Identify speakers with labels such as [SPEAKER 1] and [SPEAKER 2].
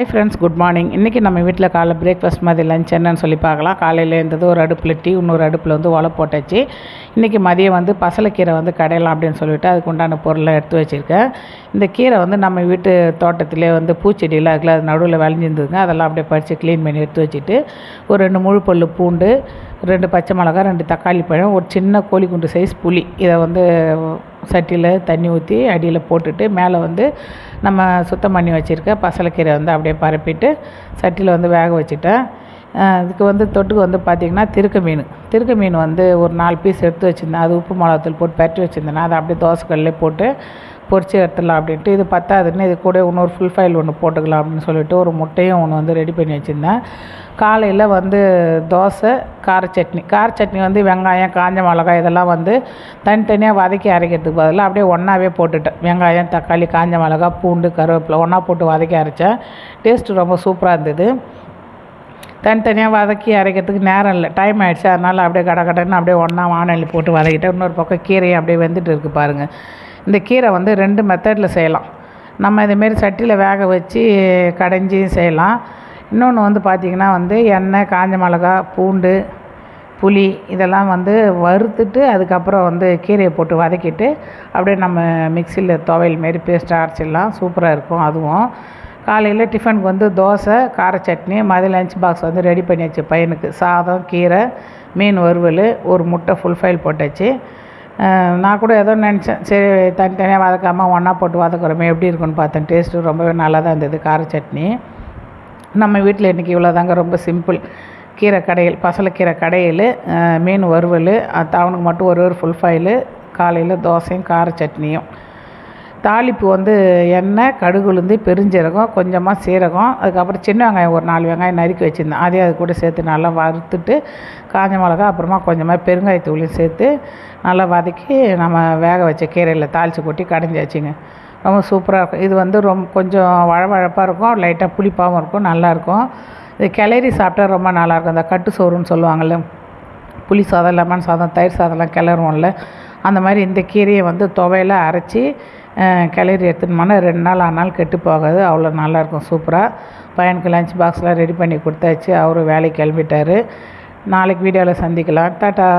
[SPEAKER 1] Hi friends good morning இன்றைக்கி நம்ம வீட்டில் காலைல பிரேக்ஃபாஸ்ட் மாதிரி லஞ்ச் என்னன்னு சொல்லி பார்க்கலாம். காலையில் இருந்தது ஒரு அடுப்பில் டீ இன்னொரு அடுப்பில் வந்து ஒலை போட்டாச்சு. இன்றைக்கி மதியம் வந்து பசலைக்கீரை வந்து கடையலாம் அப்படின்னு சொல்லிவிட்டு அதுக்கு உண்டான பொருளை எடுத்து வச்சுருக்கேன். இந்த கீரை வந்து நம்ம வீட்டு தோட்டத்திலே வந்து பூச்செடியெலாம் இருக்குல்ல அது நடுவில் விளைஞ்சிருந்ததுங்க அதெல்லாம் அப்படியே பறித்து க்ளீன் பண்ணி எடுத்து வச்சுட்டு ஒரு ரெண்டு முழு பல் பூண்டு ரெண்டு பச்சை மிளகா ரெண்டு தக்காளி பழம் ஒரு சின்ன கோழி குண்டு சைஸ் புளி இதை வந்து சட்டியில் தண்ணி ஊற்றி அடியில் போட்டுட்டு மேலே வந்து நம்ம சுத்தம் பண்ணி வச்சுருக்க பசலைக்கீரை வந்து அப்படியே பரப்பிட்டு சட்டியில் வந்து வேக வச்சுட்டேன். இதுக்கு வந்து தொட்டுக்கு வந்து பார்த்திங்கன்னா திருக்க மீன். திருக்க மீன் வந்து ஒரு நாலு பீஸ் எடுத்து வச்சுருந்தேன். அது உப்பு மிளகாத்தூள் போட்டு பரட்டி வச்சுருந்தேன். அதை அப்படியே தோசைக்கல்லே போட்டு பொறிச்சு எடுத்துடலாம் அப்படின்ட்டு. இது பத்தாதுன்னு இது கூட இன்னொரு ஃபுல் ஃபைல் ஒன்று போட்டுக்கலாம் அப்படின்னு சொல்லிட்டு ஒரு முட்டையும் ஒன்று வந்து ரெடி பண்ணி வச்சுருந்தேன். காலையில் வந்து தோசை கார சட்னி. கார சட்னி வந்து வெங்காயம் காஞ்ச மிளகாய் இதெல்லாம் வந்து தனித்தனியாக வதக்கி அரைக்கிறதுக்கு பதிலாக அப்படியே ஒன்றாவே போட்டுட்டேன். வெங்காயம் தக்காளி காஞ்ச மிளகாய் பூண்டு கருவேப்பிலை ஒன்றா போட்டு வதக்கி அரைச்சேன். டேஸ்ட்டு ரொம்ப சூப்பராக இருந்தது. தனித்தனியாக வதக்கி அரைக்கிறதுக்கு நேரம் இல்லை. டைம் ஆகிடுச்சு அதனால் அப்படியே கட கடைன்னு அப்படியே ஒன்றா வானொலி போட்டு வதக்கிட்டேன் இன்னொரு பக்கம் கீரையை அப்படியே வெந்துட்டு இருக்குது பாருங்கள் இந்த கீரை வந்து ரெண்டு மெத்தடில் செய்யலாம். நம்ம இதுமாரி சட்டியில் வேக வச்சு கடைஞ்சியும் செய்யலாம். இன்னொன்று வந்து பார்த்திங்கன்னா வந்து எண்ணெய் காஞ்ச மிளகா பூண்டு புளி இதெல்லாம் வந்து வறுத்துட்டு அதுக்கப்புறம் வந்து கீரையை போட்டு வதக்கிட்டு அப்படியே நம்ம மிக்சியில் துவையல் மாரி பேஸ்ட்டாக அரைச்சிடலாம். சூப்பராக இருக்கும். அதுவும் காலையில் டிஃபனுக்கு வந்து தோசை கார சட்னி மதியம் லஞ்ச் பாக்ஸ் வந்து ரெடி பண்ணியாச்சு பையனுக்கு. சாதம் கீரை மீன் வறுவல் ஒரு முட்டை ஃபுல் ஃபைல் போட்டாச்சு. நான் கூட ஏதோ நினச்சேன். சரி தனித்தனியாக வதக்காமல் ஒன்றா போட்டு வதக்குறோமே எப்படி இருக்குன்னு பார்த்தேன். டேஸ்ட்டு ரொம்பவே நல்லா தான் இருந்தது கார சட்னி. நம்ம வீட்டில் இன்றைக்கி இவ்வளோதாங்க ரொம்ப சிம்பிள் கீரை கடையில் பசலைக்கீரை கடையில் மீன் வறுவல் அது அவனுக்கு மட்டும் ஒரு ஒரு ஃபுல் ஃபைலு காலையில் தோசையும் கார சட்னியும். தாளிப்பு வந்து எண்ணெய் கடுகு உளுந்து பெருஞ்சீரகம் கொஞ்சமாக சீரகம் அதுக்கப்புறம் சின்ன வெங்காயம் ஒரு நாலு வெங்காயம் நறுக்கி வச்சுருந்தேன். அதே அது கூட சேர்த்து நல்லா வறுத்துட்டு காஞ்ச மிளகா அப்புறமா கொஞ்சமாக பெருங்காயத்தூளையும் சேர்த்து நல்லா வதக்கி நம்ம வேக வச்ச கீரையில் தாளித்து கொட்டி கடைஞ்சி வச்சுங்க. ரொம்ப சூப்பராக இருக்கும். இது வந்து ரொம்ப கொஞ்சம் வழவழப்பாக இருக்கும். லைட்டாக புளிப்பாகவும் இருக்கும். நல்லாயிருக்கும் இது கிளறி சாப்பிட்டா ரொம்ப நல்லாயிருக்கும் இந்த கட்டு சோறுன்னு சொல்லுவாங்கள்ல புளி சாதம் லெமன் சாதம் தயிர் சாதம்லாம் கிளறுவோம்ல அந்த மாதிரி இந்த கீரையை வந்து துவையில் அரைச்சி கிளறி எடுத்துனோம்னா ரெண்டு நாள் ஆனாலும் கெட்டு போகாது. அவ்வளோ நல்லாயிருக்கும் சூப்பராக பையனுக்கு லஞ்ச் பாக்ஸ்லாம் ரெடி பண்ணி கொடுத்தாச்சு. அவரும் வேலைக்கு கிளம்பிட்டாரு. நாளைக்கு வீடியோவில் சந்திக்கலாம். டாட்டா.